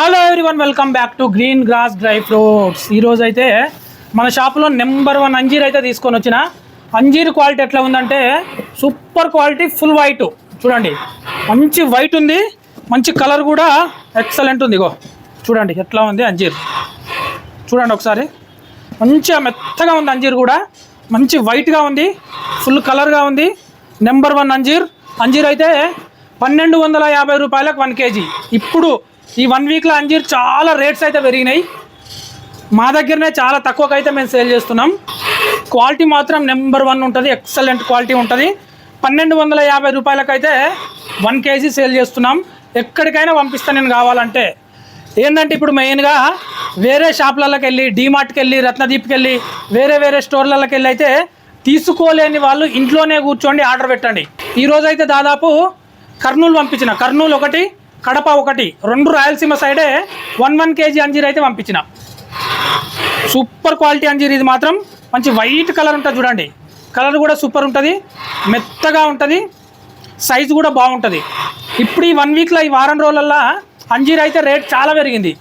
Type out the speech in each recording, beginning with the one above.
Hello everyone welcome back to green grass dry fruits ఈరోజు అయితే మన షాపులో నెంబర్ వన్ అంజీర్ అయితే తీసుకొని వచ్చిన. అంజీర్ క్వాలిటీ ఎట్లా ఉందంటే సూపర్ క్వాలిటీ ఫుల్ వైట్ చూడండి మంచి వైట్ ఉంది మంచి కలర్ కూడా ఎక్సలెంట్ ఉంది ఇగో. చూడండి ఎట్లా ఉంది అంజీర్. చూడండి ఒకసారి. మంచిగా మెత్తగా ఉంది అంజీర్ కూడా. మంచి వైట్గా ఉంది ఫుల్ కలర్గా ఉంది. Number one అంజీర్. అంజీర్ అయితే పన్నెండు వందల యాభై రూపాయలకు వన్ కేజీ ఇప్పుడు ఈ వన్ వీక్లో అంజీర్ చాలా రేట్స్ అయితే పెరిగినాయి. మా దగ్గరనే చాలా తక్కువకు అయితే మేము సేల్ చేస్తున్నాం. క్వాలిటీ మాత్రం నెంబర్ వన్ ఉంటుంది ఎక్సలెంట్ క్వాలిటీ ఉంటుంది. పన్నెండు వందల యాభై రూపాయలకైతే వన్ కేజీ సేల్ చేస్తున్నాం. ఎక్కడికైనా పంపిస్తాను నేను కావాలంటే. ఏంటంటే ఇప్పుడు మెయిన్గా వేరే షాపులలోకి వెళ్ళి డీమార్ట్కి వెళ్ళి రత్నదీప్కి వెళ్ళి వేరే వేరే స్టోర్లకి వెళ్ళి అయితే తీసుకోలేని వాళ్ళు ఇంట్లోనే కూర్చోండి ఆర్డర్ పెట్టండి. ఈరోజు అయితే దాదాపు కర్నూలు పంపించిన. కర్నూలు ఒకటి కడప ఒకటి రెండు రాయలసీమ సైడే వన్ వన్ కేజీ అంజీర్ అయితే పంపించిన. సూపర్ క్వాలిటీ అంజీర్ ఇది మాత్రం. మంచి వైట్ కలర్ ఉంటుంది చూడండి. కలర్ కూడా సూపర్ ఉంటుంది. మెత్తగా ఉంటుంది. సైజు కూడా బాగుంటుంది. ఇప్పుడు ఈ వన్ వీక్లో ఈ వారం రోజులల్లో అంజీర్ అయితే రేట్ చాలా పెరిగింది.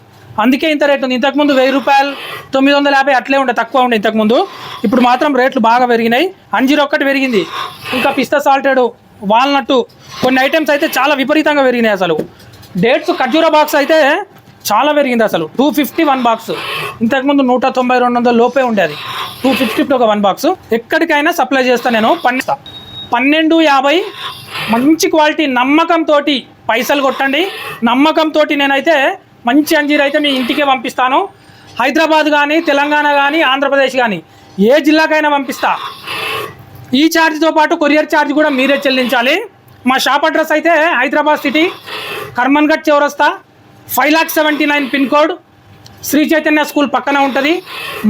అందుకే ఇంత రేట్ ఉంది. ఇంతకుముందు వెయ్యి రూపాయలు తొమ్మిది వందల యాభై అట్లే ఉండే తక్కువ ఉండే ఇంతకుముందు ఇప్పుడు మాత్రం రేట్లు బాగా పెరిగినాయి. అంజీర్ ఒక్కటి పెరిగింది. ఇంకా పిస్తా సాల్టెడ్ వాల్నట్టు కొన్ని ఐటమ్స్ అయితే చాలా విపరీతంగా పెరిగినాయి అసలు. డేట్స్ ఖర్జూరా బాక్స్ అయితే చాలా పెరిగింది అసలు. టూ ఫిఫ్టీ వన్ బాక్స్ ఇంతకుముందు నూట తొంభై రెండు వందల లోపే ఉండేది. టూ ఫిఫ్టీ ఒక వన్ బాక్స్ ఎక్కడికైనా సప్లై చేస్తాను నేను. పన్నె పన్నెండు యాభై. మంచి క్వాలిటీ నమ్మకంతో పైసలు కొట్టండి. నమ్మకంతో నేనైతే మంచి అంజీర్ అయితే మీ ఇంటికే పంపిస్తాను. హైదరాబాద్ కానీ తెలంగాణ కానీ ఆంధ్రప్రదేశ్ కానీ ఏ జిల్లాకైనా పంపిస్తా. ఈ ఛార్జ్తో పాటు కొరియర్ ఛార్జ్ కూడా మీరే చెల్లించాలి. మా షాప్ అడ్రస్ అయితే హైదరాబాద్ సిటీ కర్మన్ఘట్ చౌరస్తా five lakh seventy nine pin code Shri Chaitanya school పక్కన ఉంటుంది.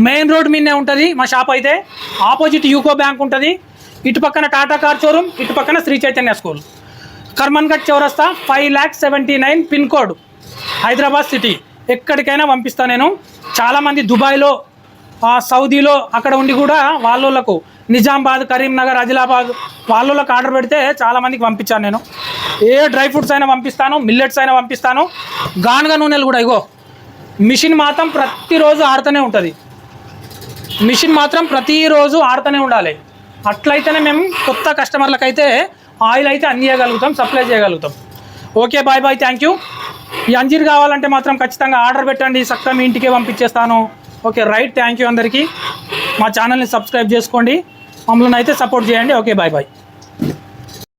మెయిన్ రోడ్ మీదనే ఉంటుంది మా షాప్ అయితే. ఆపోజిట్ యూకో బ్యాంక్ ఉంటుంది. ఇటు పక్కన టాటా కార్ షోరూమ్ ఇటు పక్కన శ్రీ చైతన్య స్కూల్. కర్మన్ఘట్ చౌరస్తా five lakh seventy nine pin code Hyderabad city ఎక్కడికైనా పంపిస్తాను నేను. చాలామంది దుబాయ్లో సౌదీలో అక్కడ ఉండి కూడా వాళ్ళకు నిజామాబాద్ కరీంనగర్ ఆదిలాబాద్ వాళ్ళకి ఆర్డర్ పెడితే చాలామందికి పంపించాను నేను. ఏ డ్రై ఫ్రూట్స్ అయినా పంపిస్తాను మిల్లెట్స్ అయినా పంపిస్తాను. గానుగ నూనెలు కూడా ఇగో మిషన్ మాత్రం ప్రతిరోజు ఆడుతూనే ఉంటుంది. మిషన్ మాత్రం ప్రతిరోజు ఆడుతూనే ఉండాలి. అట్లయితేనే మేము కొత్త కస్టమర్లకైతే ఆయిల్ అయితే అందియగలుగుతాం సప్లై చేయగలుగుతాం. Okay bye bye thank you. ఈ అంజీర్ కావాలంటే మాత్రం ఖచ్చితంగా ఆర్డర్ పెట్టండి చక్కగా మీ ఇంటికే పంపించేస్తాను. ఓకే రైట్ థ్యాంక్ యూ అందరికీ. మా ఛానల్ని సబ్స్క్రైబ్ చేసుకోండి మమ్మల్ని అయితే సపోర్ట్ చేయండి. Okay bye bye.